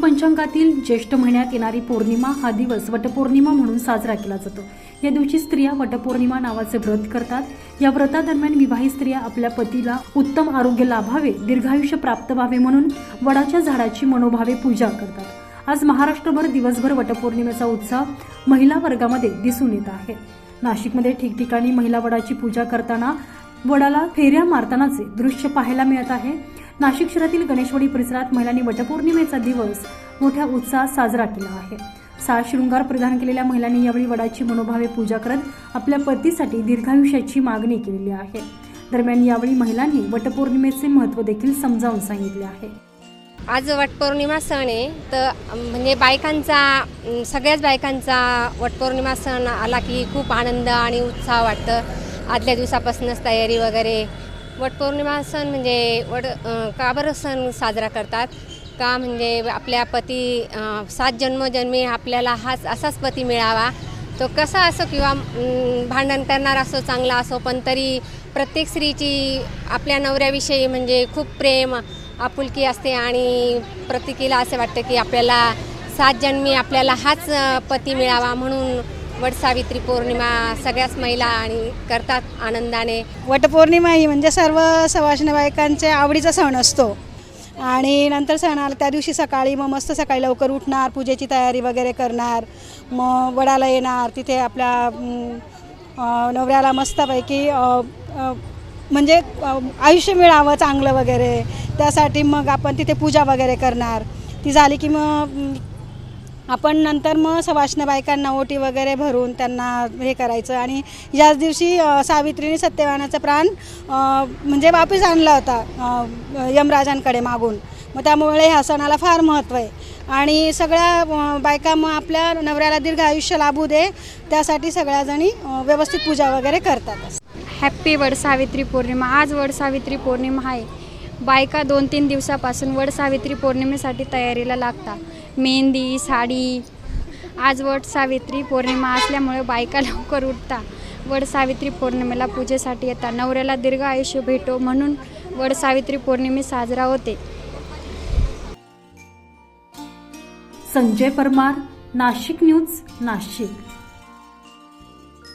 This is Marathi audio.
पंचांगातील ज्येष्ठ महिन्यात येणारी पौर्णिमा हा दिवस वटपौर्णिमा म्हणून साजरा केला जातो. या दिवशी स्त्रिया वटपौर्णिमा नावाचे व्रत करतात. या व्रतादरम्यान विवाहित स्त्रिया आपल्या पतीला उत्तम आरोग्य लाभावे दीर्घायुष्य प्राप्त व्हावे म्हणून वडाच्या झाडाची मनोभावे पूजा करतात. आज महाराष्ट्रभर दिवसभर वटपौर्णिमेचा उत्साह महिला वर्गामध्ये दिसून येत आहे. नाशिकमध्ये ठिकठिकाणी महिला वडाची पूजा करताना वडाला फेऱ्या मारतानाचे दृश्य पाहायला मिळत आहे. नाशिक शहरातील गणेशवाडी परिसरात महिलांनी वटपौर्णिमेचा दिवस मोठ्या उत्साहात साजरा केला आहे. सा शृंगार प्रदान केलेल्या महिलांनी यावेळी वडाची मनोभावे पूजा करत आपल्या पतीसाठी दीर्घायुष्याची मागणी केलेली आहे. दरम्यान यावेळी महिलांनी वटपौर्णिमेचे महत्त्व देखील समजावून सांगितले आहे. आज वटपौर्णिमा सण आहे. तर म्हणजे बायकांचा सगळ्याच बायकांचा वटपौर्णिमा सण आला की खूप आनंद आणि उत्साह वाटतं. आदल्या दिवसापासूनच तयारी वगैरे वटपौर्णिमा सण म्हणजे वड का बरं सण साजरा करतात? का म्हणजे आपल्या पती सात जन्मजन्मी आपल्याला हाच असाच पती मिळावा? तो कसा असो किंवा भांडण करणार असो चांगला असो पण तरी प्रत्येक स्त्रीची आपल्या नवऱ्याविषयी म्हणजे खूप प्रेम आपुलकी असते आणि प्रत्येकीला असं वाटतं की आपल्याला सात जन्मी आपल्याला हाच पती मिळावा म्हणून वटसावित्री पौर्णिमा सगळ्याच महिला आणि करतात आनंदाने. वटपौर्णिमा ही म्हणजे सर्व सवाष्ण बायकांच्या आवडीचा सण असतो. आणि नंतर सण आला त्या दिवशी सकाळी मग मस्त सकाळी लवकर उठणार पूजेची तयारी वगैरे करणार मग वडाला येणार तिथे आपल्या नवऱ्याला मस्तपैकी म्हणजे आयुष्य मिळावं चांगलं वगैरे. त्यासाठी मग आपण तिथे पूजा वगैरे करणार. ती झाली की मग आपण नंतर मग सवाष्ण बायकांना ओटी वगैरे भरून त्यांना हे करायचं. आणि याच दिवशी सावित्रीने सत्यवानाचा प्राण म्हणजे वापस आणला होता यमराजांकडे मागून. मग त्यामुळे ह्या सणाला फार महत्त्व आहे. आणि सगळ्या बायका मग आपल्या नवऱ्याला दीर्घ आयुष्य लाभू दे त्यासाठी सगळ्याजणी व्यवस्थित पूजा वगैरे करतात. हॅप्पी वडसावित्री पौर्णिमा. आज वडसावित्री पौर्णिमा आहे. बायका दोन तीन दिवसापासून वडसावित्री पौर्णिमेसाठी तयारीला लागतात. मेहंदी साडी आज वटसावित्री पौर्णिमा असल्यामुळे बायका लवकर उठता वडसावित्री पौर्णिमेला पूजेसाठी येतात. नवऱ्याला दीर्घ आयुष्य भेटो म्हणून वडसावित्री पौर्णिमे साजरा होते. संजय परमार नाशिक न्यूज नाशिक.